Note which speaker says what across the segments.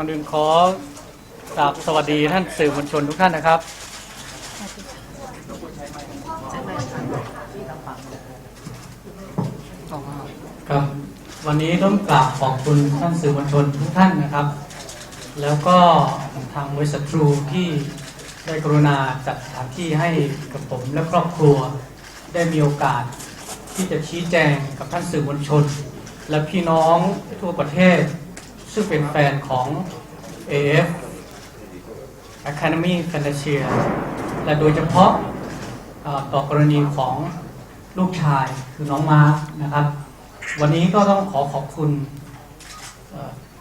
Speaker 1: ก่อนอื่นขอกราบสวัสดีท่านสื่อมวลชนทุกท่านนะครับ ครับ วันนี้ต้องกราบขอบคุณท่านสื่อมวลชนทุกท่านนะครับ แล้วก็ทางบริษัททรูที่ได้กรุณาจัดสถานที่ให้กับผมและครอบครัวได้มีโอกาสที่จะชี้แจงกับท่านสื่อมวลชน และพี่น้องทั่วประเทศ ซึ่งเป็นแฟนของ AF Academy Fantasia และโดยเฉพาะต่อกรณีของลูกชายคือน้องมาร์คนะครับ วันนี้ก็ต้องขอขอบคุณ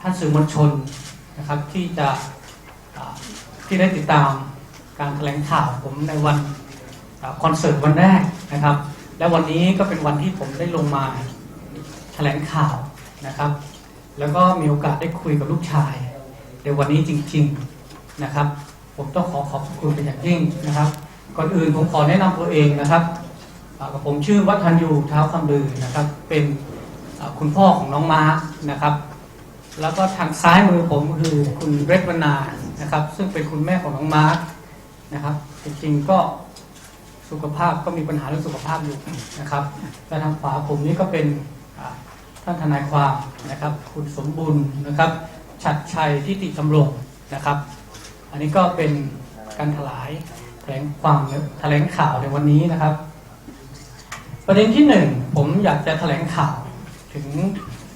Speaker 1: ท่านสื่อมวลชนนะครับที่จะที่ได้ติดตามการแถลงข่าวผมในวันอคอนเสิร์ตวันแรกนะครับ และวันนี้ก็เป็นวันที่ผมได้ลงมาแถลงข่าวนะครับ แล้วก็มีโอกาสได้คุยกับลูกชาย ในวันนี้จริง ๆนะครับ ผมต้องขอขอบคุณเป็นอย่างยิ่งนะครับ ก่อนอื่นผมขอแนะนำตัวเองนะครับกับผมชื่อวัฒนยูเท้าคำลือนะครับ เป็นคุณพ่อของน้องมาร์คนะครับ แล้วก็ทางซ้ายมือผมคือคุณเรตวนานะครับ ซึ่งเป็นคุณแม่ของน้องมาร์คนะครับ จริงๆก็สุขภาพก็มีปัญหาเรื่องสุขภาพอยู่นะครับและทางขวาผมนี่ก็เป็น ท่านทนายความนะครับ คุณสมบุญนะครับ ชัดชัยทิติธรรมรงนะครับ อันนี้ก็เป็นการถลายแถลงความแถลงข่าวในวันนี้นะครับ ประเด็นที่หนึ่งผมอยากจะแถลงข่าวถึง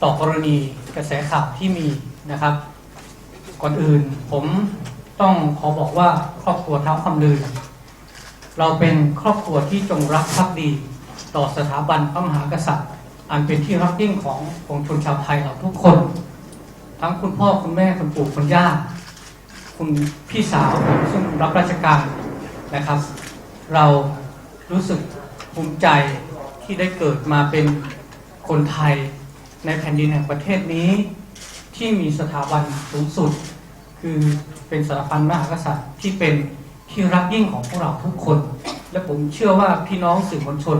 Speaker 1: ต่อกรณีกระแสข่าวที่มีนะครับ ก่อนอื่นผมต้องขอบอกว่าครอบครัวเท้าคำลือ เราเป็นครอบครัวที่จงรักภักดี ต่อสถาบันพระมหากษัตริย์ อันเป็นที่รักยิ่งของปวงชนชาวไทยเราทุกคน ทั้งคุณพ่อคุณแม่คุณปู่คุณย่าคุณพี่สาวซึ่งรับราชการนะครับ เรารู้สึกภูมิใจที่ได้เกิดมาเป็นคนไทยในแผ่นดินแห่งประเทศนี้ ที่มีสถาบันสูงสุด คือเป็นสถาบันมหากษัตริย์ที่เป็นที่รักยิ่งของพวกเราทุกคน และผมเชื่อว่าพี่น้องสื่อมวลชน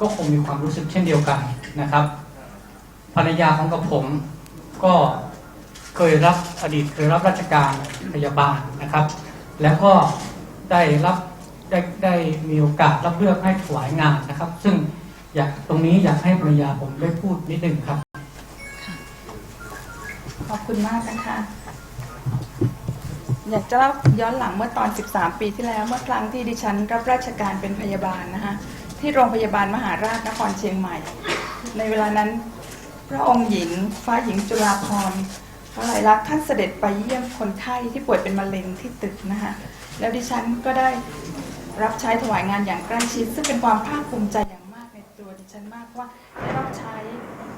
Speaker 1: ก็คงมีความรู้สึกเช่นเดียวกัน นะครับ ภรรยาของกับผมก็เคยรับอดีตเคยรับราชการพยาบาลนะครับ แล้วก็ได้รับได้ได้มีโอกาสรับเลือกให้ถวายงานนะครับ ซึ่งอยากตรงนี้อยากให้ภรรยาผมได้พูดนิดนึงครับ
Speaker 2: ขอบคุณมากนะคะ อยากจะเล่าย้อนหลังเมื่อตอน 13 ปีที่แล้วเมื่อครั้งที่ดิฉันรับราชการเป็นพยาบาลนะคะที่โรงพยาบาลมหาราชนครเชียงใหม่ ในเวลานั้น พระองค์หญิง ฟ้าหญิงจุฬาภรณ์พระไหลลักษณ์ท่านเสด็จไปเยี่ยมคนไข้ที่ป่วยเป็นมะเร็งที่ตึกนะคะแล้วดิฉันก็ได้รับใช้ถวายงานอย่างใกล้ชิด ซึ่งเป็นความภาคภูมิใจอย่างมากในตัวดิฉันมากว่าได้รับใช้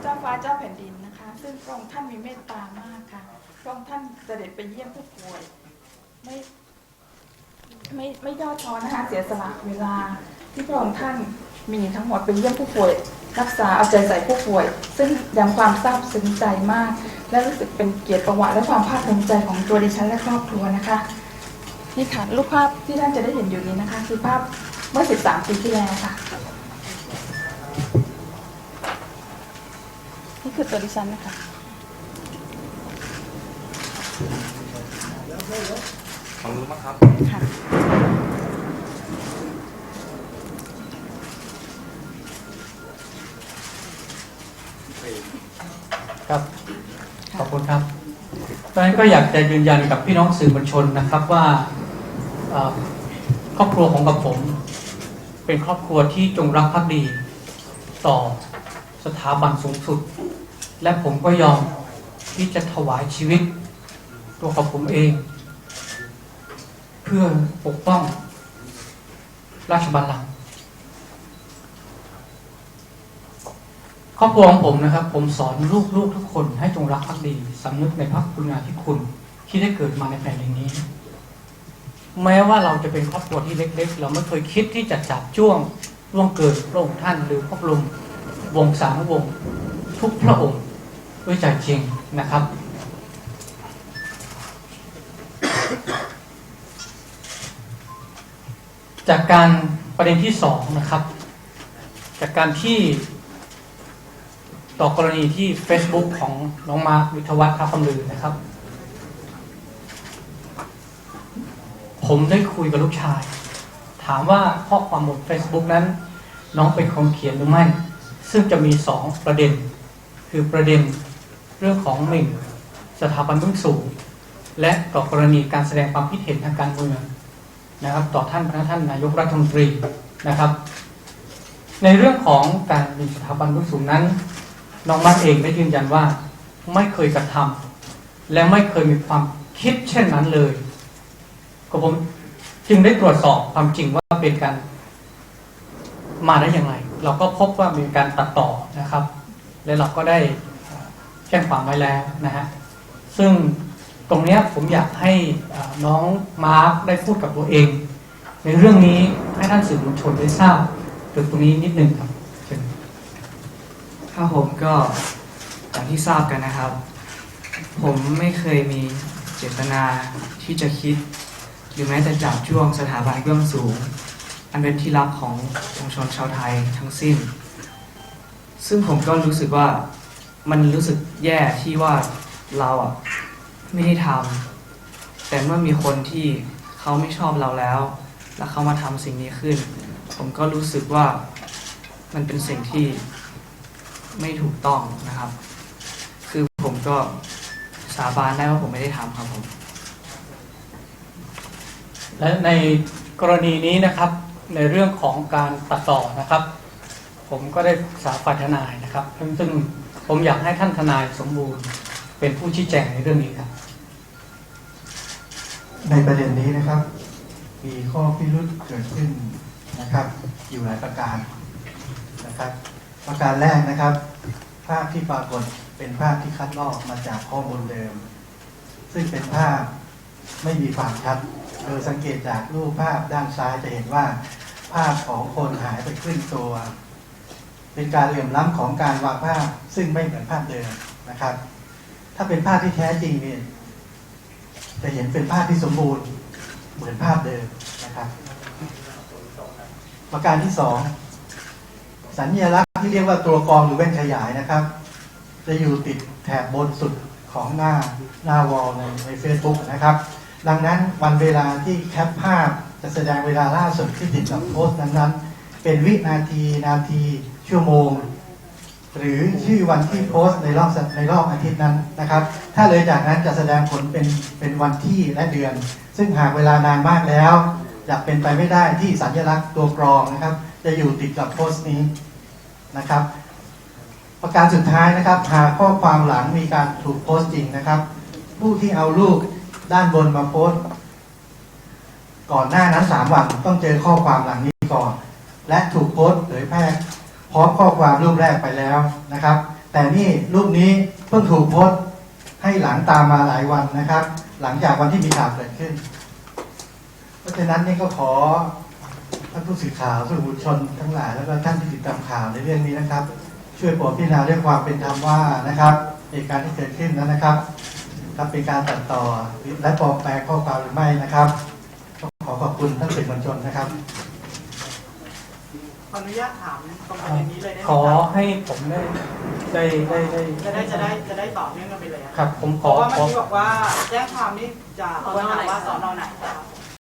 Speaker 2: เจ้าฟ้าเจ้าแผ่นดินนะคะ ซึ่งพระองค์ท่านมีเมตตามากค่ะพระองค์ท่านเสด็จไปเยี่ยมผู้ป่วยไม่ไม่ไม่ย่อท้อนะคะเสียสละเวลาที่พระองค์ท่านมีทั้งหมดเป็นเยี่ยมผู้ป่วย รักษาเอาใจใส่ผู้ป่วย ซึ่งยังความซาบซึ้งใจมาก และรู้สึกเป็นเกียรติประวัติและความภาคภูมิใจของตัวดิฉันและครอบครัวนะคะนี่ค่ะรูปภาพที่ท่านจะได้เห็นอยู่นี้นะคะ คือภาพเมื่อ 13 ปีที่แล้วค่ะนี่คือตัวดิฉันนะคะ
Speaker 3: ของรู้มั้งครับ
Speaker 2: ค่ะ
Speaker 1: ครับ ขอบคุณครับดังนั้นก็อยากจะยืนยันกับพี่น้องสื่อมวลชนนะครับว่าครอบครัวของกับผม เป็นครอบครัวที่จงรักภักดี ต่อสถาบันสูงสุด และผมก็ยอมที่จะถวายชีวิต ตัวของผมเอง เพื่อปกป้อง ราชบัลลังก์ ครอบครัวของผมนะครับ ผมสอนลูกๆทุกคน ให้จงรักภักดีสำนึกในพระคุณงามที่คุณที่ได้เกิดมาในแผ่นดินนี้ แม้ว่าเราจะเป็นครอบครัวที่เล็ก ๆ เราไม่เคยคิดที่จะจับจ้วงล่วงเกินพระองค์ท่านหรือพระบรมวงศานุวงศ์ทุกพระองค์ด้วยใจจริงนะครับ จากการประเด็นที่สองนะครับ จากการที่ ต่อกรณีที่ Facebook ของน้องมาร์ควิทวัฒน์ทัพคำลือนะครับ ผมได้คุยกับลูกชาย ถามว่าข้อความบน Facebook นั้น น้องเป็นคนเขียนหรือไม่ ซึ่งจะมีสองประเด็น คือประเด็นเรื่องของหนึ่งสถาบันเบื้องสูง และต่อกรณีการแสดงความคิดเห็นทางการเมืองนะครับ ต่อท่านพระท่านนายกรัฐมนตรีนะครับ ในเรื่องของการมีสถาบันเบื้องสูงนั้น น้องมัดเองได้ยืนยันว่าไม่เคยกระทำและไม่เคยมีความคิดเช่นนั้นเลยก็ผมจึงได้ตรวจสอบความจริงว่าเป็นการมาได้อย่างไร เราก็พบว่ามีการตัดต่อนะครับ และเราก็ได้แจ้งความไว้แล้วนะฮะซึ่งตรงนี้ผมอยากให้น้องมาร์คได้พูดกับตัวเอง ในเรื่องนี้ให้ท่านสื่อมวลชนได้ทราบถึงตรงนี้นิดนึงครับ
Speaker 4: ครับผมก็อย่างที่ทราบกันนะครับ ผมไม่เคยมีเจตนาที่จะคิด หรือแม้แต่จับจ้วงสถาบันเบื้องสูง อันเป็นที่รักของปวงชนชาวไทยทั้งสิ้น ซึ่งผมก็รู้สึกว่ามันรู้สึกแย่ที่ว่าเราอะไม่ได้ทำแต่เมื่อมีคนที่เขาไม่ชอบเราแล้ว แล้วเขามาทำสิ่งนี้ขึ้น ผมก็รู้สึกว่ามันเป็นสิ่งที่ ไม่ถูกต้องนะครับ คือผมก็สาบานได้ว่าผมไม่ได้ทำครับผม
Speaker 1: และในกรณีนี้นะครับในเรื่องของการตัดต่อนะครับ ผมก็ได้ปรึกษาฝ่ายทนายนะครับซึ่งซึ่งผมอยากให้ท่านทนายสมบูรณ์เป็นผู้ชี้แจงในเรื่องนี้ครับ
Speaker 5: ในประเด็นนี้นะครับ มีข้อพิรุษเกิดขึ้นนะครับ อยู่หลายประการนะครับ ประการแรกนะครับ ภาพที่ปรากฏเป็นภาพที่คัดลอกมาจากข้อมูลเดิม ซึ่งเป็นภาพไม่มีความชัดโดยสังเกตจากรูปภาพด้านซ้ายจะเห็นว่า ภาพของคนหายไปครึ่งตัว เป็นการเหลื่อมล้ำของการวางภาพซึ่งไม่เหมือนภาพเดิมนะครับ ถ้าเป็นภาพที่แท้จริงเนี่ยจะเห็นเป็นภาพที่สมบูรณ์เหมือนภาพเดิมนะครับ ประการที่สองสัญลักษณ์ ที่เรียกว่าตัวกรองหรือแว่นขยายนะครับ จะอยู่ติดแถบบนสุดของหน้าหน้าวอลในใน Facebook นะครับ ดังนั้นวันเวลาที่แคปภาพจะแสดงเวลาล่าสุดที่ติดกับโพสต์นั้น ๆ เป็นวินาทีนาทีชั่วโมง หรือชื่อวันที่โพสต์ในรอบในรอบอาทิตย์นั้นนะครับ ถ้าเลยจากนั้นจะแสดงผลเป็นเป็นวันที่และเดือน ซึ่งหากเวลานานมากแล้วจะเป็นไปไม่ได้ที่สัญลักษณ์ตัวกรองนะครับ จะอยู่ติดกับโพสต์นี้ นะครับ ประการสุดท้ายนะครับ หากข้อความหลังมีการถูกโพสต์จริงนะครับ ผู้ที่เอารูปด้านบนมาโพสต์ ก่อนหน้านั้นสามวันต้องเจอข้อความหลังนี้ก่อน และถูกโพสต์เผยแพร่พร้อมข้อความรูปแรกไปแล้วนะครับ แต่นี่รูปนี้เพิ่งถูกโพสต์ให้หลังตามมาหลายวันนะครับ หลังจากวันที่มีข่าวเกิดขึ้น เพราะฉะนั้นนี่ก็ขอ ท่านผู้สื่อข่าวสื่อมวลชนทั้งหลายแล้วก็ท่านที่ติดตามข่าวในเรื่องนี้นะครับ ช่วยโปรดพิจารณาด้วยความเป็นธรรมว่านะครับเหตุการณ์ที่เกิดขึ้นนั้นนะครับครับเป็นการตัดต่อและปลอมแปลงข้อความหรือไม่นะครับก็ขอขอบคุณท่านสื่อมวลชนนะครับ
Speaker 6: ขออนุญาตถามตรงประเด็นนี้เลยได้ไหม
Speaker 1: ขอ
Speaker 6: ครับ
Speaker 1: ให้ผมได้ได้ได้ได้
Speaker 6: จะได้จะได้จะได้ต่อเนื่องกันไปเลยอะ
Speaker 1: ครับ ผม
Speaker 6: เพ
Speaker 1: ขอ
Speaker 6: ราะว่า
Speaker 1: ข
Speaker 6: เมื่
Speaker 1: อ
Speaker 6: อกี้บอกว่าแจ้งความนี่จะควรถามว่าสอนอไหนครับ